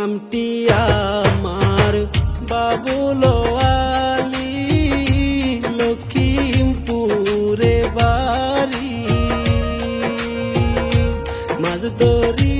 নামটি আমার বাবুল আলী লক্ষ্মীমপুরে বাড়ি। মাঝ দরি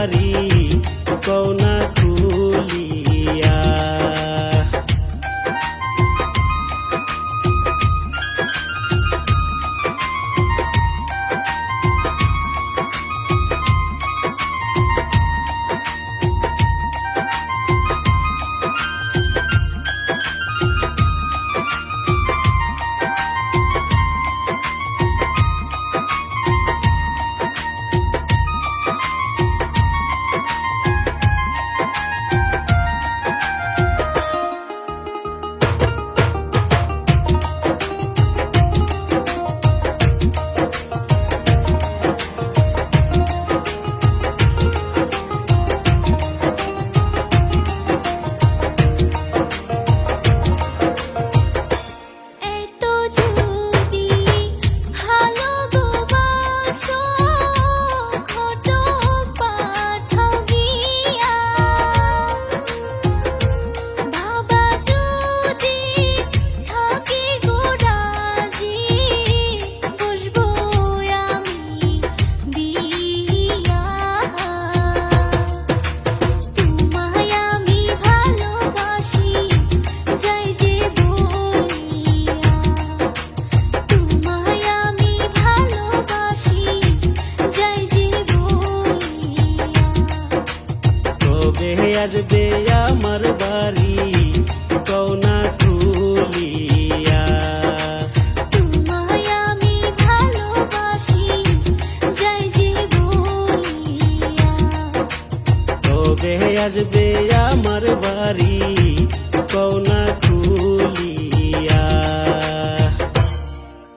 বাড়ি गे अजबे मर बारी कौना को